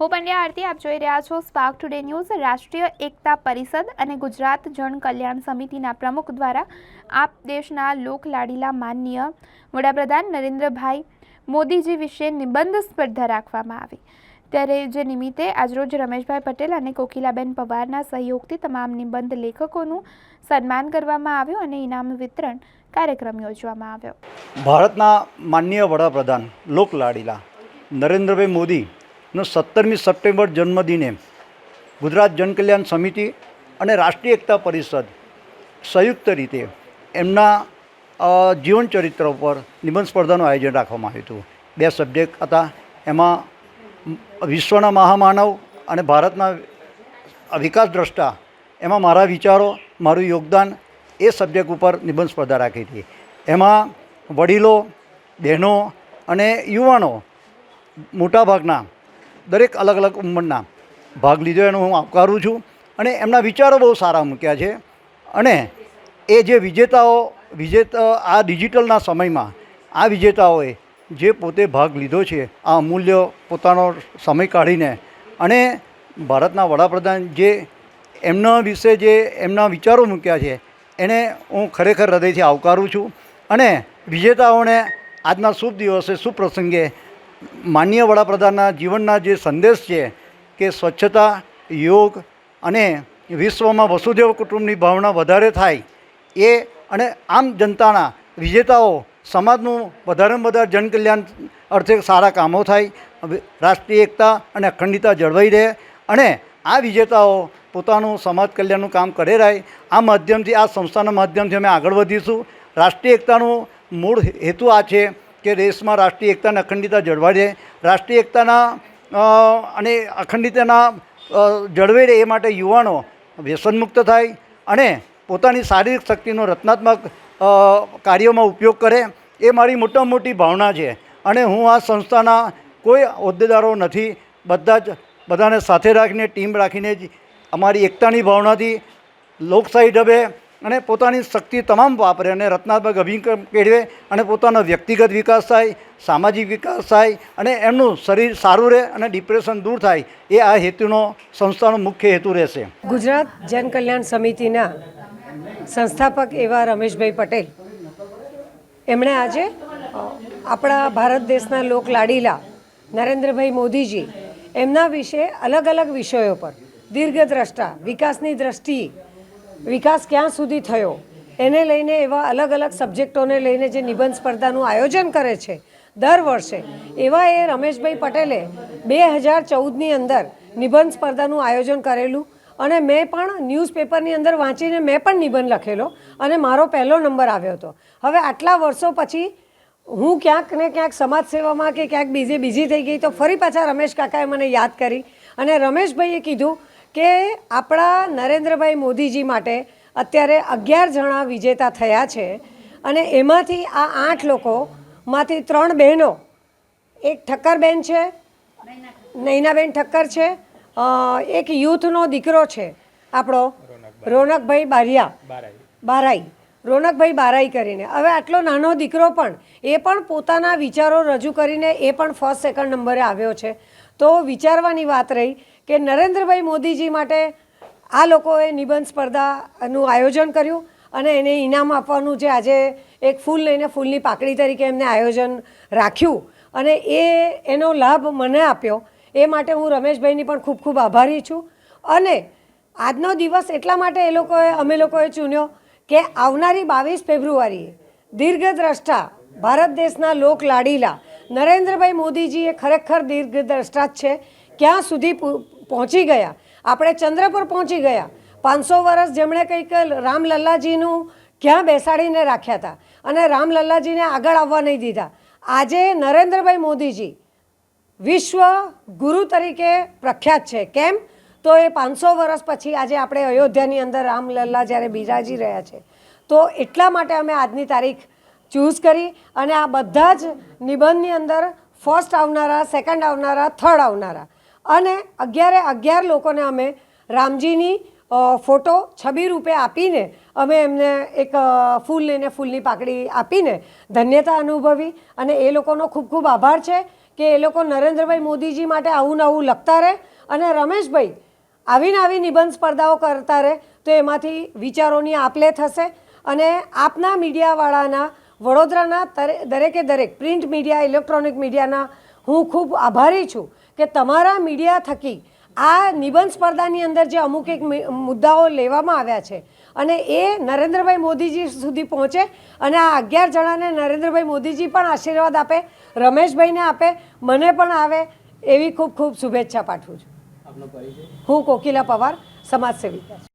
હું પંડ્યા આરતી, આપ જોઈ રહ્યા છો સ્પાર્ક ટુડે ન્યૂઝ રાષ્ટ્રીય એકતા પરિષદ અને ગુજરાત જન કલ્યાણ સમિતિના પ્રમુખ દ્વારા આપ દેશના લોકલાડીલા માનનીય વડાપ્રધાન નરેન્દ્રભાઈ મોદીજી વિશે નિબંધ સ્પર્ધા રાખવામાં આવી. ત્યારે જે નિમિત્તે આજરોજ રમેશભાઈ પટેલ અને કોકિલાબેન પવારના સહયોગથી તમામ નિબંધ લેખકોનું સન્માન કરવામાં આવ્યું અને ઇનામ વિતરણ કાર્યક્રમ યોજવામાં આવ્યો. ભારતના માનનીય વડાપ્રધાન, લોકલાડીલા નરેન્દ્રભાઈ મોદીનો સત્તરમી સપ્ટેમ્બર જન્મદિને ગુજરાત જનકલ્યાણ સમિતિ અને રાષ્ટ્રીય એકતા પરિષદ સંયુક્ત રીતે એમના જીવનચરિત્ર જીવન ચરિત્ર ઉપર નિબંધ સ્પર્ધાનું આયોજન રાખવામાં આવ્યું હતું. બે સબ્જેક્ટ હતા. એમાં વિશ્વના મહામાનવ અને ભારતના વિકાસ દ્રષ્ટા. એમાં મારા વિચારો, મારું યોગદાન એ સબ્જેક્ટ ઉપર નિબંધ સ્પર્ધા રાખી હતી. એમાં વડીલો, બહેનો અને યુવાનો મોટાભાગના દરેક અલગ અલગ ઉંમરના ભાગ લીધો એનો હું આવકારું છું. અને એમના વિચારો બહુ સારા મૂક્યા છે. અને એ જે વિજેતાઓ, વિજેતા, આ ડિજિટલના સમયમાં આ વિજેતાઓએ જે પોતે ભાગ લીધો છે, આ અમૂલ્ય પોતાનો સમય કાઢીને અને ભારતના વડાપ્રધાન જે એમના વિશે જે એમના વિચારો મૂક્યા છે, એને હું ખરેખર હૃદયથી આવકારું છું. અને વિજેતાઓને આજના શુભ દિવસે, શુભ પ્રસંગે માનનીય વડાપ્રધાનના જીવનના જે સંદેશ છે કે સ્વચ્છતા, યોગ અને વિશ્વમાં વસુદેવ કુટુંબની ભાવના વધારે થાય એ અને આમ જનતાના વિજેતાઓ, સમાજનું વધારેમાં વધારે જનકલ્યાણ અર્થે સારા કામો થાય રાષ્ટ્રીય એકતા અને અખંડિતતા જળવાઈ રહે અને આ વિજેતાઓ પોતાનું સમાજ કલ્યાણનું કામ કરે રહે આ માધ્યમથી, આ સંસ્થાના માધ્યમથી અમે આગળ વધીશું. રાષ્ટ્રીય એકતાનું મૂળ હેતુ આ છે કે દેશમાં રાષ્ટ્રીય એકતા અને અખંડિતતા જળવાઈ રહે. રાષ્ટ્રીય એકતાના અને અખંડિતતાના જળવાઈ રહે એ માટે યુવાનો વ્યસનમુક્ત થાય અને પોતાની શારીરિક શક્તિનો રચનાત્મક કાર્યોમાં ઉપયોગ કરે. એ મારી મોટામાં મોટી ભાવના છે. અને હું આ સંસ્થાના કોઈ હોદ્દેદારો નથી. બધા જ, બધાને સાથે રાખીને, ટીમ રાખીને જ અમારી એકતાની ભાવનાથી લોકશાહી ઢબે અને પોતાની શક્તિ તમામ વાપરે અને રચનાત્મક અભિગમ કેળવે અને પોતાનો વ્યક્તિગત વિકાસ થાય, સામાજિક વિકાસ થાય અને એમનું શરીર સારું રહે અને ડિપ્રેશન દૂર થાય, એ આ હેતુનો સંસ્થાનો મુખ્ય હેતુ રહેશે. ગુજરાત જન કલ્યાણ સમિતિના સંસ્થાપક એવા રમેશભાઈ પટેલ. એમણે આજે આપણા ભારત દેશના લોક લાડીલા નરેન્દ્રભાઈ મોદીજી એમના વિશે અલગ અલગ વિષયો પર, દીર્ઘદ્રષ્ટા, વિકાસની દ્રષ્ટિએ વિકાસ ક્યાં સુધી થયો? એને લઈને એવા અલગ અલગ સબ્જેક્ટોને લઈને જે નિબંધ સ્પર્ધાનું આયોજન કરે છે, દર વર્ષે, એવા એ રમેશભાઈ પટેલે બે હજાર ચૌદની અંદર નિબંધ સ્પર્ધાનું આયોજન કરેલું અને મેં પણ ન્યૂઝપેપરની અંદર વાંચીને મેં પણ નિબંધ લખેલો અને મારો પહેલો નંબર આવ્યો હતો. હવે આટલા વર્ષો પછી હું ક્યાંક ને ક્યાંક સમાજ સેવામાં કે ક્યાંક બીજે બીજી થઈ ગઈ તો ફરી પાછા રમેશ કાકાએ મને યાદ કરી અને રમેશભાઈએ કીધું કે આપણા નરેન્દ્રભાઈ મોદીજી માટે અત્યારે અગિયાર જણા વિજેતા થયા છે અને એમાંથી આ આઠ લોકોમાંથી ત્રણ બહેનો, એક ઠક્કરબેન છે, નૈનાબેન ઠક્કર છે એક યુથનો દીકરો છે આપણો રોનકભાઈ બારિયા. બારાઈ. રોનકભાઈ બારાઈ કરીને. હવે આટલો નાનો દીકરો પણ, એ પણ પોતાના વિચારો રજૂ કરીને એ પણ ફર્સ્ટ સેકન્ડ નંબરે આવ્યો છે. તો વિચારવાની વાત રહી કે નરેન્દ્રભાઈ મોદીજી માટે આ લોકોએ નિબંધ સ્પર્ધાનું આયોજન કર્યું અને એને ઇનામ આપવાનું જે આજે એક ફૂલ લઈને ફૂલની પાકડી તરીકે એમને આયોજન રાખ્યું. અને એ, એનો લાભ મને આપ્યો. એ માટે હું રમેશભાઈની પણ ખૂબ ખૂબ આભારી છું. અને આજનો દિવસ એટલા માટે એ લોકોએ, અમે લોકોએ ચૂન્યો કે આવનારી બાવીસ ફેબ્રુઆરીએ દીર્ઘદ્રષ્ટા, ભારત દેશના લોક લાડીલા નરેન્દ્રભાઈ મોદીજી એ ખરેખર દીર્ઘદ્રષ્ટા જ છે. ક્યાં સુધી પહોંચી ગયા? આપણે ચંદ્ર પર પહોંચી ગયા. પાંચસો વર્ષ જેમણે કંઈક રામલલ્લાજીનું ક્યાં બેસાડીને રાખ્યા હતા? અને રામલલ્લાજીને આગળ આવવા નહીં દીધા. આજે નરેન્દ્રભાઈ મોદીજી વિશ્વ ગુરુ તરીકે પ્રખ્યાત છે. કેમ? તો એ પાંચસો વર્ષ પછી આજે આપણે અયોધ્યાની અંદર રામલલ્લા જ્યારે બિરાજી રહ્યા છે. તો એટલા માટે અમે આજની તારીખ ચૂઝ કરી અને આ બધા જ નિબંધની અંદર ફર્સ્ટ આવનારા સેકન્ડ આવનારા થર્ડ આવનારા. અને અગિયારે અગિયાર લોકોને અમે રામજીની ફોટો છબી રૂપે આપીને અમે એમને એક ફૂલ લઈને ફૂલની પાકડી આપીને ધન્યતા અનુભવી અને એ લોકોનો ખૂબ ખૂબ આભાર છે કે એ લોકો નરેન્દ્રભાઈ મોદીજી માટે આવું ને આવું લખતા રહે અને રમેશભાઈ આવીને આવી નિબંધ સ્પર્ધાઓ કરતા રહે તો એમાંથી વિચારોની આપલે થશે અને આપના મીડિયાવાળાના વડોદરાના દરેકે દરેક પ્રિન્ટ મીડિયા, ઇલેક્ટ્રોનિક મીડિયાના હું ખૂબ આભારી છું. કે તમારા મીડિયા થકી આ નિબંધ સ્પર્ધાની અંદર જે અમુક એક મુદ્દાઓ લેવામાં આવ્યા છે અને એ નરેન્દ્રભાઈ મોદીજી સુધી પહોંચે અને આ અગિયાર જણાને નરેન્દ્રભાઈ મોદીજી પણ આશીર્વાદ આપે રમેશભાઈને આપે મને પણ આવે એવી ખૂબ ખૂબ શુભેચ્છા પાઠવું છું. હું કોકિલા પવાર સમાજસેવિકા